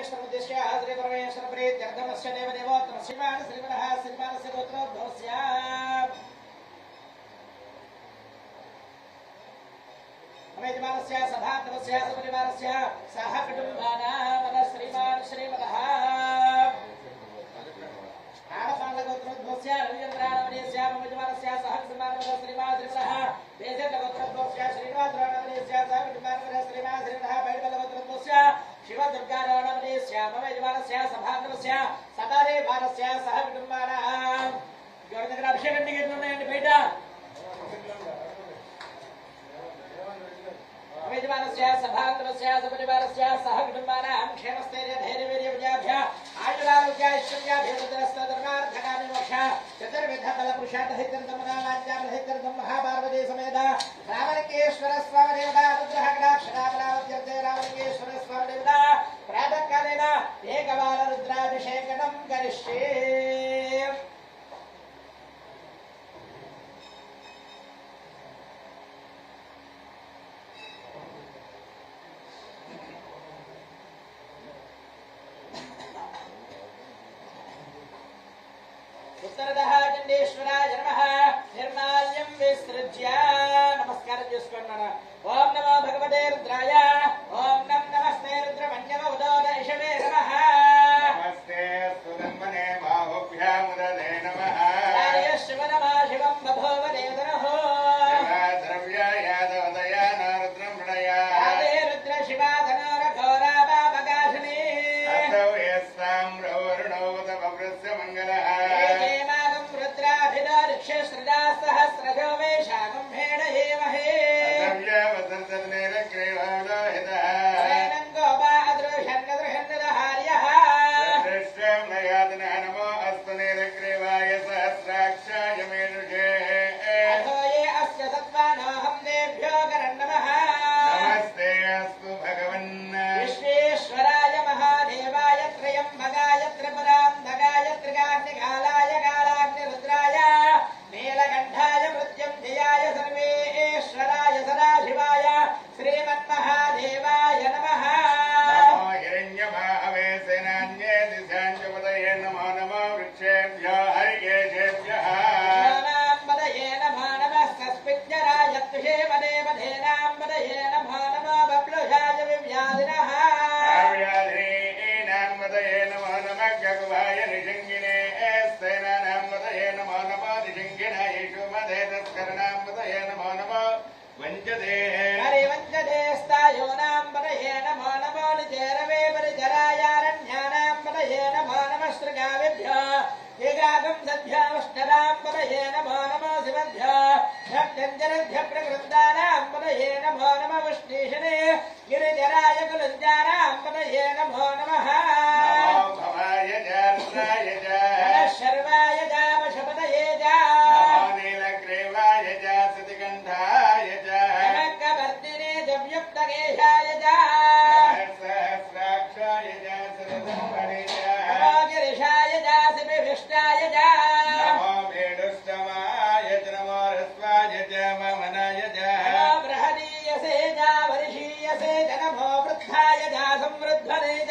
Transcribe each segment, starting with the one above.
परमेश्वर उद्देश्य श्री परमेश्वर प्रीत्यर्थम अस्य देव देवोत्तम श्रीमान श्रीमनः श्रीमानस्य गोत्रोद्भवस्य यजमानस्य सभातमस्य सपरिवारस्य सह कुटुम्बानां श्रीमान् श्रीमतः आडपालगोत्रोद्भवस्य रविचन्द्राणवनीयस्य मम यजमानस्य सह कुटुम्बानवः श्रीमान् श्रीमतः वेजन्दगोत्रोद्भवस्य श्रीमान् द्रोणवनीयस्य सह कुटुम्बानवः श्रीमान् श्रीमतः बैडबलगोत्रोद्भवस्य శివ దుర్గా రమణే శ్యామ యజమానస్య సభాగ్రస్య సతారే భారస్య సహ కుటుంబానా ఏకవార రుద్రాభిషేకం కరిష్యే. గంజనధ్య ప్రకృందానాం మనయే Parei,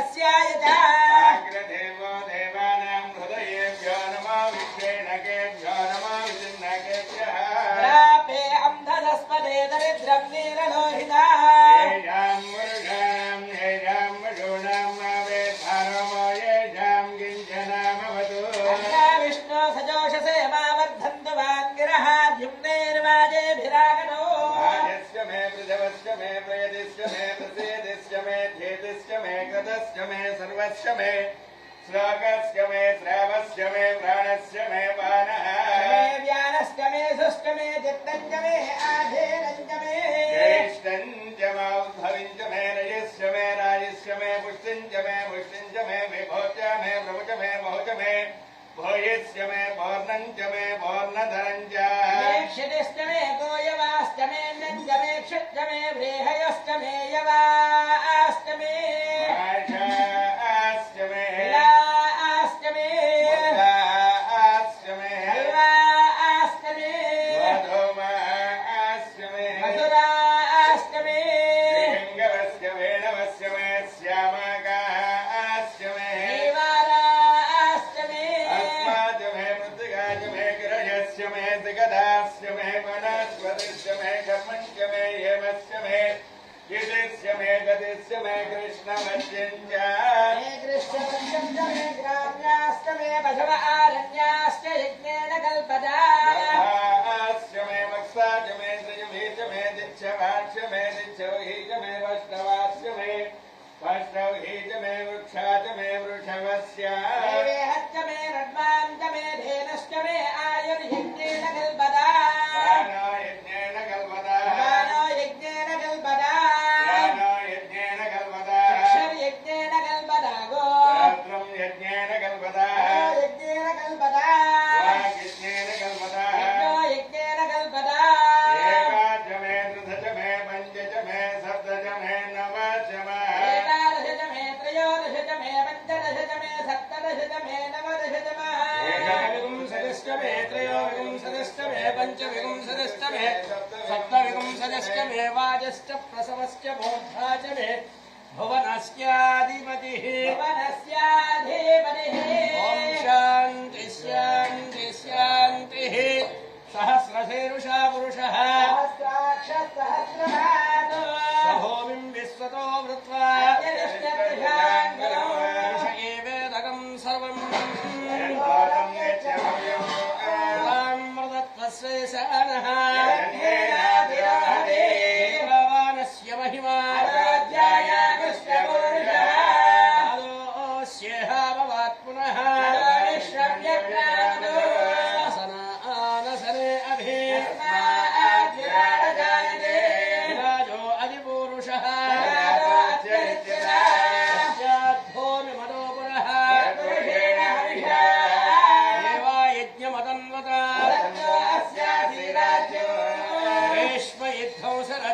Gracias. श्रावस्य मे सर्वस्य मे श्लोकस्य मे श्रावस्य मे प्राणस्य मे पानः व्यानश्च मे सुश्च मे चित्तञ्च मे आधेनञ्च मे ज्येष्ठञ्च माउद्भविञ्च मे रजस्य मे राजस्य मे पुष्टिञ्च मे पुष्टिञ्च मे विभोच मे मे भोच मे मे यवा। ask you.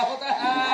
होता है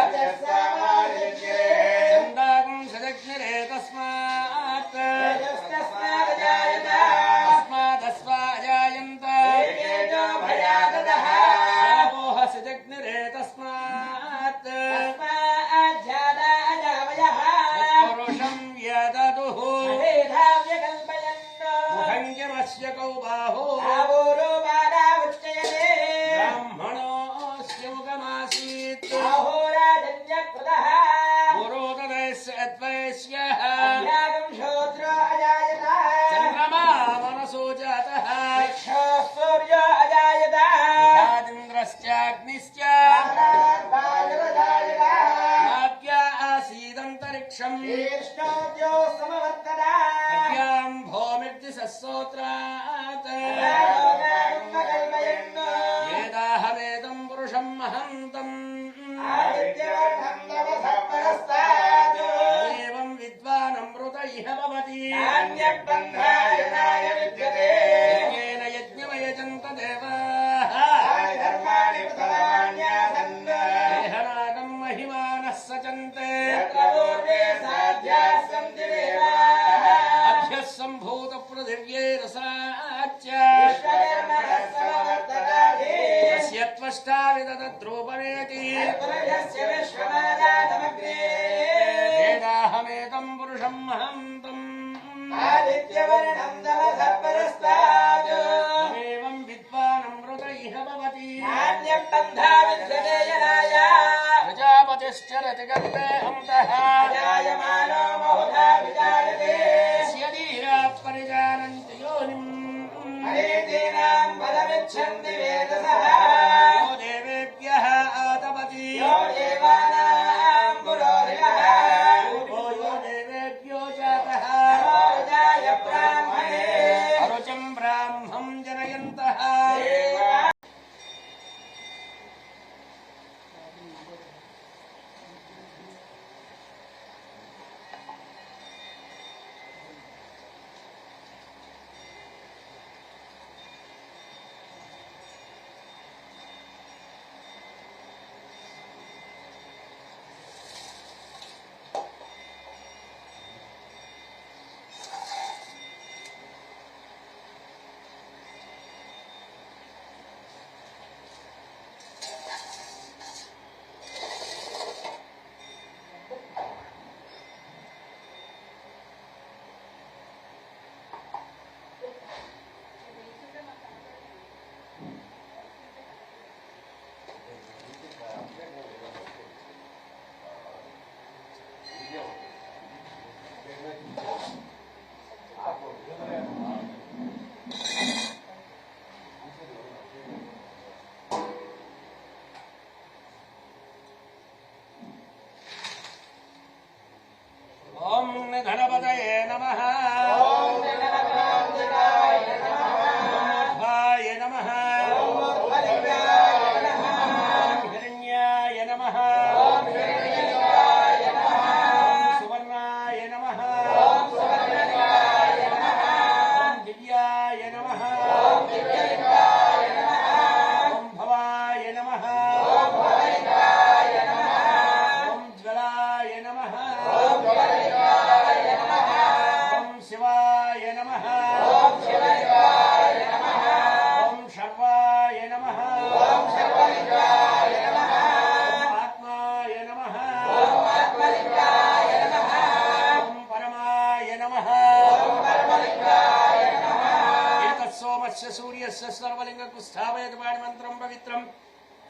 శత్రుపవేతి వేదాహమేకం పురుషం మహంతం ఏం విద్వానమృత ఇహ భవతి ప్రజాపతిశ్చరతి గర్భే హంతః పరిజానంతి యోనిం హరేతేనాం బలమిచ్చంది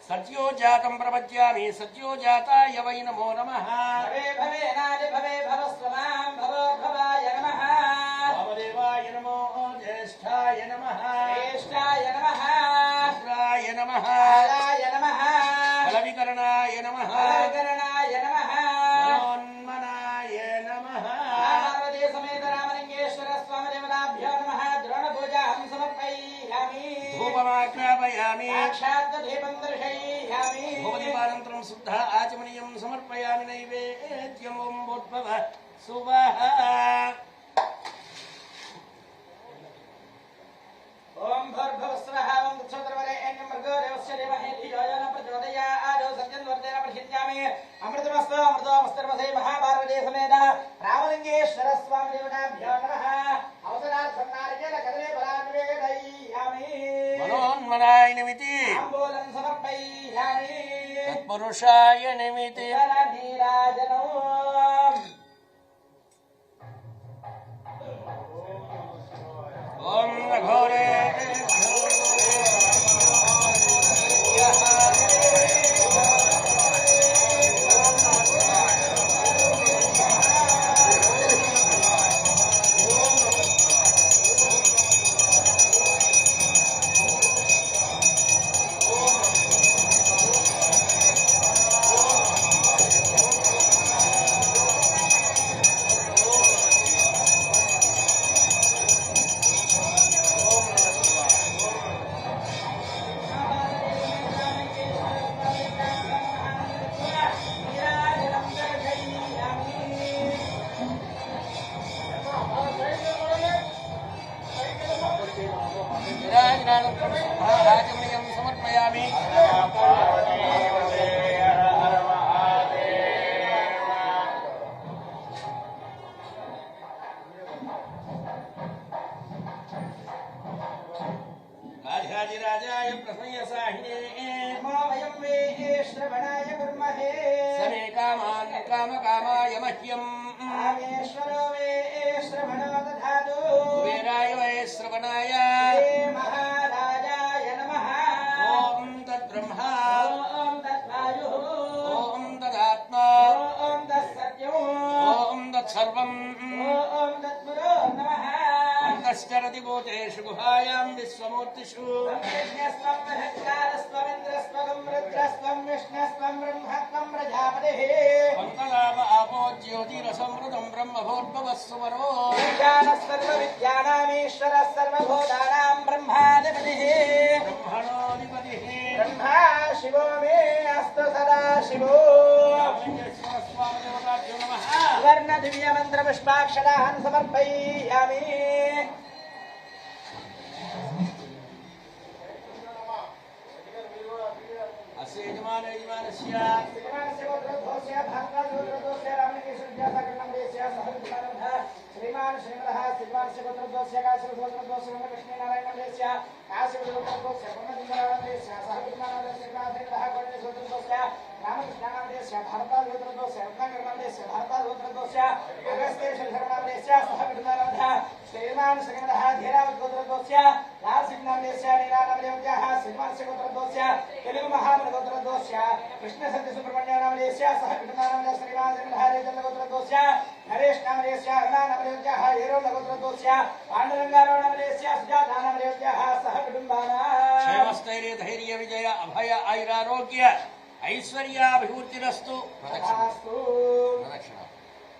सद्यो जातं प्रपद्यामि सद्यो जाताय वै नमो नमः। भवे भवे नादि भवे भवस्वमां भवो भवाय नमः। वामदेवाय नमो ज्येष्ठाय नमः। ज्येष्ठाय नमः। रुद्राय नमः। कालाय नमः। फलविकरणाय नमः। फलकरणाय नमः। मनोन्मनाय नमः। पार्वती समेत रामलिङ्गेश्वर स्वामी देवताभ्यो नमः। द्रोणपूजां समर्पयामि धूपमाज्ञापयामि। साक्षात् दीपं सुवः ॐ भूर्भुवस्वः ॐ दक्षोत्तरवरेण्यं मृगो देवस्य देवहे धियो यो न प्रचोदयात् सत्यन्वर्तेन प्रसिद्ध्यामि अमृतमस्तु अमृतोमस्तर्वसे महापार्वती समेत रामलिङ्गेश्वर स्वामी देवताभ्यो नमः अवसरार्थं नारिकेल कदले फलान्वेदयामि मनोन्मनाय निमिति। तत्पुरुषाय निमिति विश्वमूर्तिषु ब्रह्मज्ञस्त्वं महत्कारस्त्वमिन्द्रस्त्वगं रुद्रस्त्वं विष्णस्त्वं ब्रह्मत्वं प्रजापतिः पङ्कलाप आपो ज्योतिरसमृतं ब्रह्मभोद्भवः सुवरो विज्ञानस्सर्वविद्यानामीश्वरः सर्वभूतानां ब्रह्माधिपतिः ब्रह्मणोऽधिपतिः ब्रह्मा शिवो मे अस्तु सदा शिवो। सुवर्णदिव्यमन्त्रपुष्पाक्षरान् समर्पयामि यजमान यजमानस्य श्रीमानस्य गोत्रोद्भवस्य भागवतोत्तरस्य रामकृष्णविद्यासागरनगरेस्य सहविद्वानन्दः श्रीमान् श्रीमदः श्रीमानस्य गोत्रोद्भवस्य काशीगोत्रोद्भवस्य कृष्णनारायणनगरेस्य काशीगोत्रोद्भवस्य पूर्णचन्द्रनगरेस्य सहविद्वानन्दस्य काशीगोत्रोद्भवस्य गोत्रोद्भवस्य रामकृष्णनगरेस्य भारतागोत्रोद्भवस्य रत्नाकरनगरेस्य भारतागोत्रोद्भवस्य अगस्त्येश्वरनगरेस्य सहविद्वानन्दः श्रीमान् श्रीमदः धीरावद्गोत्रोद्भवस्य लालसिंहनगरेस्य नीलानगरेव्यः श्रीमानस्य श्रीमान सगनः गोत्र नारसिंहनाम्नेस्य नीलानामदेवत्याः श्रीमानस्य गोत्रद्वस्य तेलुगुमहानगोत्रद्वस्य कृष्णसत्यसुब्रह्मण्यनामनेस्य सह कृष्णनामनः श्रीमान श्रीमनहरेचन्द्रगोत्रद्वस्य नरेशनामनेस्य अरुणानामदेवत्याः हेरोनगोत्रद्वस्य पाण्डुरङ्गारोणामनेस्य सुजातानामदेवत्याः सह कुटुम्बानाः धैर्य विजय अभय आयुरारोग्य ऐश्वर्याभिवृद्धिरस्तु प्रदक्षिणा